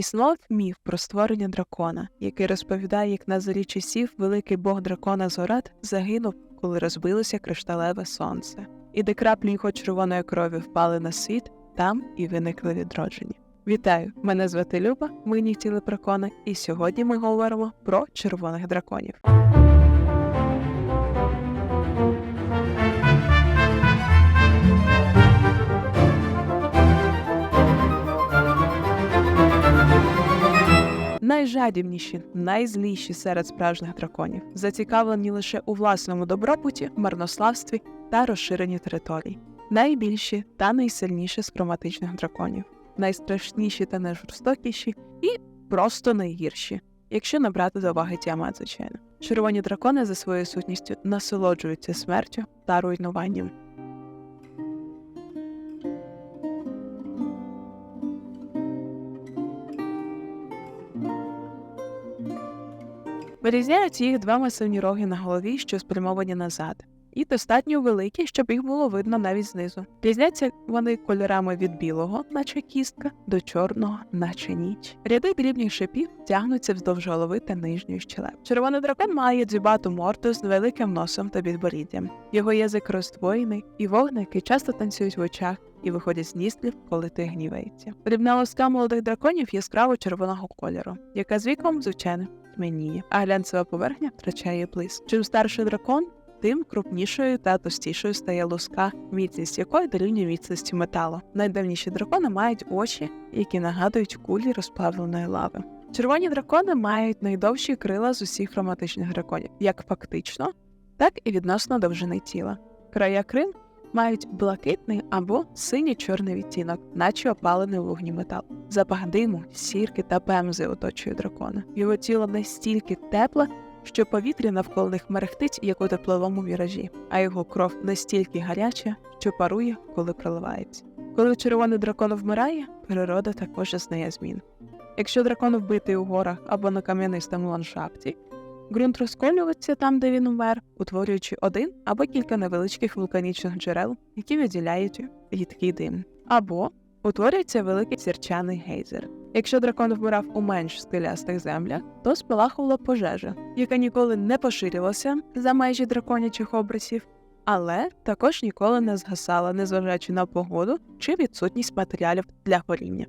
Існував міф про створення дракона, який розповідає, як на зорі часів великий бог дракона Зорат загинув, коли розбилося кришталеве сонце. І де краплі його червоної крові впали на світ, там і виникли відродження. Вітаю! Мене звати Люба, ми нігтіли дракона, і сьогодні ми говоримо про червоних драконів. Найжадібніші, найзліші серед справжніх драконів, зацікавлені лише у власному добробуті, марнославстві та розширенні територій, найбільші та найсильніші з хроматичних драконів, найстрашніші та найжорстокіші і просто найгірші, якщо набрати до уваги Тіамат, звичайно. Червоні дракони за своєю сутністю насолоджуються смертю та руйнуванням. Вирізняють їх два масивні роги на голові, що спрямовані назад, і достатньо великі, щоб їх було видно навіть знизу. Різняться вони кольорами від білого, наче кістка, до чорного, наче ніч. Ряди дрібних шипів тягнуться вздовж голови та нижньої щелеп. Червоний дракон має дзюбату морду з великим носом та підборіддям. Його язик роздвоєний, і вогники часто танцюють в очах. І виходять з ністрів, коли ти гнівається. Дрібна лоска молодих драконів яскраво червоного кольору, яка з віком, звичайно, тьмяніє, а глянцева поверхня втрачає блиск. Чим старший дракон, тим крупнішою та товстішою стає луска, міцність якої дорівнює міцності металу. Найдавніші дракони мають очі, які нагадують кулі розплавленої лави. Червоні дракони мають найдовші крила з усіх хроматичних драконів, як фактично, так і відносно довжини тіла. Края крил мають блакитний або синьо-чорний відтінок, наче опалений у вогні метал. Запах диму, сірки та пемзи оточує дракона. Його тіло настільки тепле, що повітря навколо них мерехтить, як у тепловому віражі, а його кров настільки гаряча, що парує, коли проливається. Коли червоний дракон вмирає, природа також зазнає змін. Якщо дракон вбитий у горах або на кам'янистому ландшафті, ґрунт розколюється там, де він умер, утворюючи один або кілька невеличких вулканічних джерел, які виділяють гідкий дим, або утворюється великий сірчаний гейзер. Якщо дракон вмирав у менш скелястих землях, то спалахувала пожежа, яка ніколи не поширювалася за межі драконячих образів, але також ніколи не згасала, незважаючи на погоду чи відсутність матеріалів для горіння.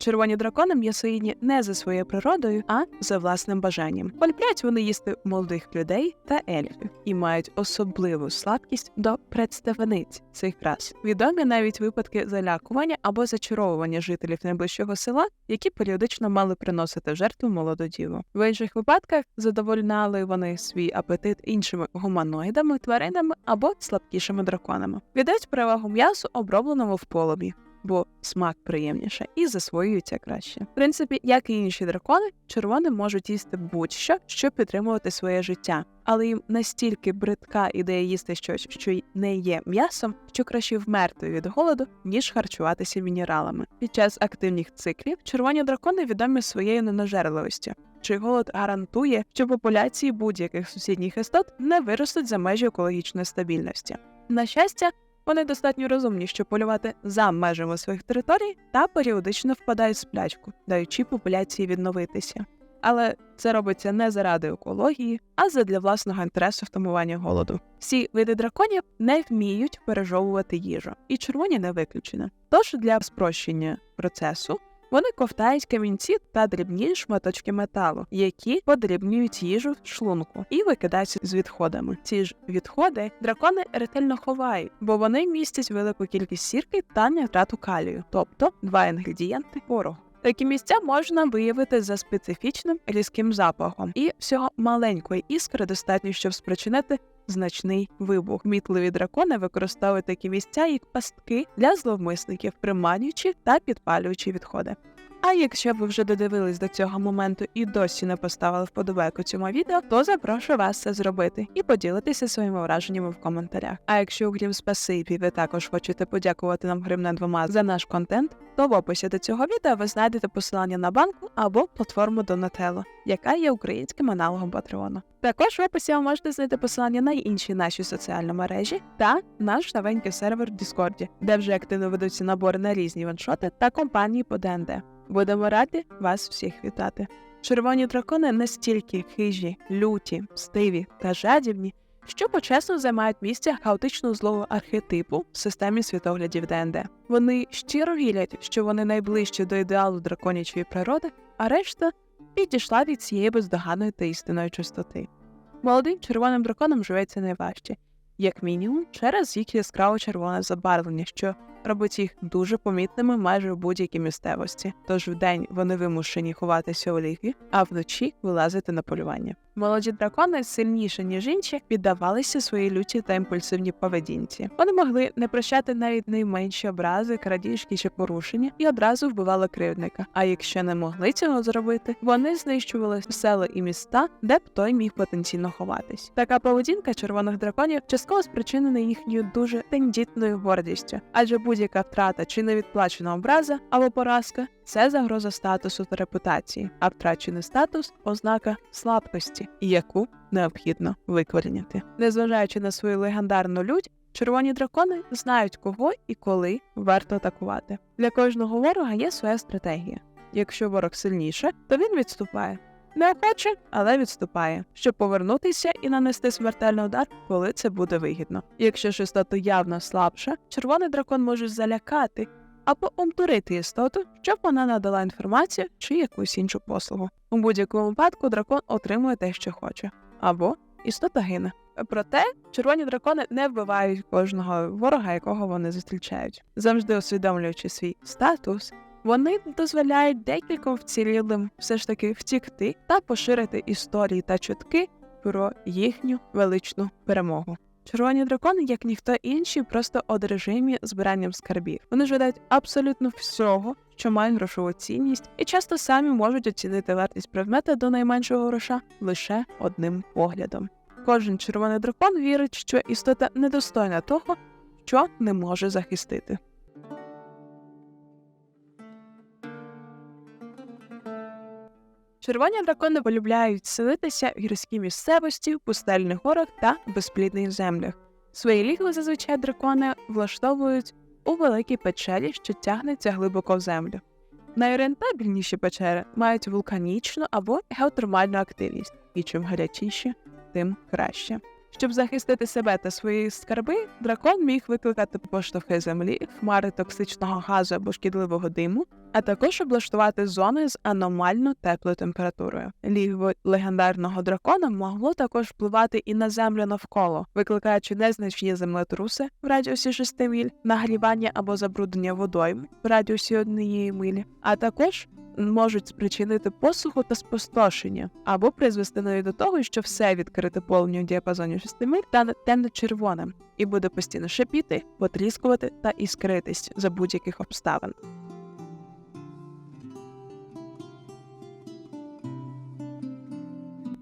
Червоні дракони м'ясоїдні не за своєю природою, а за власним бажанням. Полюбляють вони їсти молодих людей та ельфів і мають особливу слабкість до представниць цих рас. Відомі навіть випадки залякування або зачаровування жителів найближчого села, які періодично мали приносити жертву молоду діву. В інших випадках задовольняли вони свій апетит іншими гуманоїдами, тваринами або слабкішими драконами. Віддають перевагу м'ясу, обробленому в полум'ї бо смак приємніше і засвоюється краще. В принципі, як і інші дракони, червоні можуть їсти будь-що, щоб підтримувати своє життя. Але їм настільки бридка ідея їсти щось, що не є м'ясом, що краще вмерти від голоду, ніж харчуватися мінералами. Під час активних циклів червоні дракони відомі своєю ненажерливістю. Чи голод гарантує, що популяції будь-яких сусідніх істот не виростуть за межі екологічної стабільності? На щастя, вони достатньо розумні, щоб полювати за межами своїх територій та періодично впадають в сплячку, даючи популяції відновитися. Але це робиться не заради екології, а задля власного інтересу втамування голоду. Всі види драконів не вміють пережовувати їжу, і червоні не виключено. Тож для спрощення процесу вони ковтають камінці та дрібні шматочки металу, які подрібнюють їжу в шлунку і викидаються з відходами. Ці ж відходи дракони ретельно ховають, бо вони містять велику кількість сірки та нітрату калію, тобто два інгредієнти пороху. Такі місця можна виявити за специфічним різким запахом, і всього маленької іскри достатньо, щоб спричинити значний вибух. Мітливі дракони використовують такі місця як пастки для зловмисників, приманюючи та підпалюючи відходи. А якщо ви вже додивились до цього моменту і досі не поставили вподобайку цьому відео, то запрошую вас це зробити і поділитися своїми враженнями в коментарях. А якщо окрім спасибі, ви також хочете подякувати нам гривне двома за наш контент, то в описі до цього відео ви знайдете посилання на банку або платформу Donatello, яка є українським аналогом Патреону. Також в описі ви можете знайти посилання на інші наші соціальні мережі та наш новенький сервер в Діскорді, де вже активно ведуться набори на різні ваншоти та компанії по ДНД. Будемо раді вас всіх вітати. Червоні дракони настільки хижі, люті, стиві та жадібні, що почесно займають місце хаотично злого архетипу в системі світоглядів ДНД. Вони щиро вірять, що вони найближчі до ідеалу драконячої природи, а решта підійшла від цієї бездоганної та істинної чистоти. Молодим червоним драконам живеться найважче, як мінімум, через їх яскраво червоне забарвлення, що робить їх дуже помітними майже в будь-якій місцевості. Тож вдень вони вимушені ховатися у лігі, а вночі вилазити на полювання. Молоді дракони сильніше ніж інші піддавалися своїй люті та імпульсивній поведінці. Вони могли не прощати навіть найменші образи, крадіжки чи порушення і одразу вбивали кривдника. А якщо не могли цього зробити, вони знищували села і міста, де б той міг потенційно ховатись. Така поведінка червоних драконів частково спричинена їхньою дуже тендітною гордістю, адже будь-яка втрата чи невідплачена образа або поразка це загроза статусу та репутації, а втрачений статус ознака слабкості, яку необхідно викорінити. Незважаючи на свою легендарну лють, червоні дракони знають, кого і коли варто атакувати. Для кожного ворога є своя стратегія. Якщо ворог сильніше, то він відступає. Неохоче, але відступає, щоб повернутися і нанести смертельний удар, коли це буде вигідно. Якщо ж істота явно слабша, червоний дракон може залякати або обдурити істоту, щоб вона надала інформацію чи якусь іншу послугу. У будь-якому випадку дракон отримує те, що хоче, або істота гине. Проте червоні дракони не вбивають кожного ворога, якого вони зустрічають, завжди усвідомлюючи свій статус. Вони дозволяють декільком вцілілим все ж таки втікти та поширити історії та чутки про їхню величну перемогу. Червоні дракони, як ніхто інший, просто одержимі збиранням скарбів. Вони жадають абсолютно всього, що має грошову цінність, і часто самі можуть оцінити вартість предмета до найменшого гроша лише одним поглядом. Кожен червоний дракон вірить, що істота недостойна того, що не може захистити. Червоні дракони полюбляють селитися в гірській місцевості, пустельних горах та безплідних землях. Свої лігви зазвичай дракони влаштовують у великій печері, що тягнеться глибоко в землю. Найорієнтабельніші печери мають вулканічну або геотермальну активність, і чим гарячіші, тим краще. Щоб захистити себе та свої скарби, дракон міг викликати поштовхи землі, хмари токсичного газу або шкідливого диму, а також облаштувати зони з аномально теплою температурою. Лігво легендарного дракона могло також впливати і на землю навколо, викликаючи незначні землетруси в радіусі 6 миль, нагрівання або забруднення водойм в радіусі однієї милі, а також можуть спричинити посуху та спустошення, або призвести навіть до того, що все відкрите полум'я в діапазоні 6 миль стане темно-червоним і буде постійно шипіти, потріскувати та іскритись за будь-яких обставин.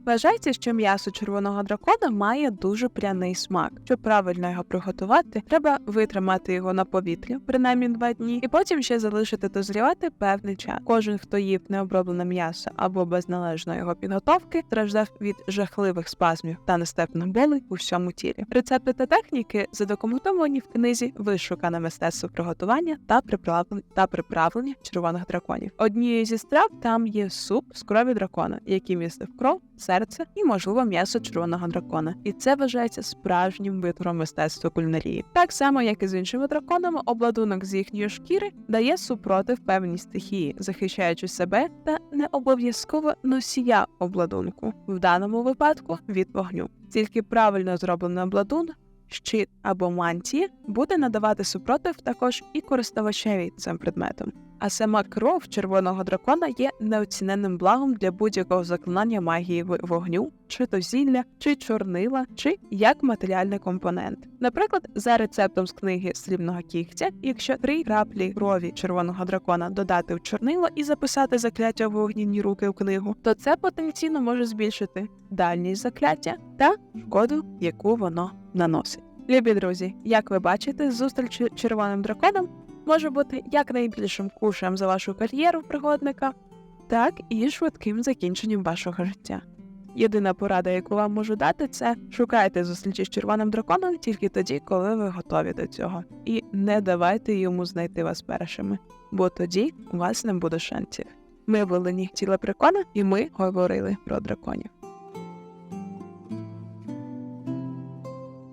Вважається, що м'ясо червоного дракона має дуже пряний смак. Щоб правильно його приготувати, треба витримати його на повітрі, принаймні два дні, і потім ще залишити дозрівати певний час. Кожен, хто їв необроблене м'ясо або без належної його підготовки, страждав від жахливих спазмів та нестерпних болей у всьому тілі. Рецепти та техніки задокументовані в книзі Вишукане мистецтво приготування та приправлення та приправлення червоних драконів. Однією зі страв там є суп з крові дракона, який містив кров, серце і, можливо, м'ясо червоного дракона. І це вважається справжнім витвором мистецтва кулінарії. Так само, як і з іншими драконами, обладунок з їхньої шкіри дає супротив певній стихії, захищаючи себе та не обов'язково носія обладунку, в даному випадку від вогню. Тільки правильно зроблений обладунок щит або мантії буде надавати супротив також і користувачеві цим предметом. А сама кров червоного дракона є неоціненним благом для будь-якого заклинання магії вогню, чи то зілля, чи чорнила, чи як матеріальний компонент. Наприклад, за рецептом з книги Срібного кігтя, якщо три краплі крові червоного дракона додати в чорнило і записати закляття в вогняні руки в книгу, то це потенційно може збільшити дальність закляття та шкоду, яку воно наносить. Любі друзі, як ви бачите, зустріч з червоним драконом може бути як найбільшим кушем за вашу кар'єру пригодника, так і швидким закінченням вашого життя. Єдина порада, яку вам можу дати, це шукайте зустрічі з червоним драконом тільки тоді, коли ви готові до цього, і не давайте йому знайти вас першими, бо тоді у вас не буде шансів. Ми були тіла прикона, і ми говорили про драконів.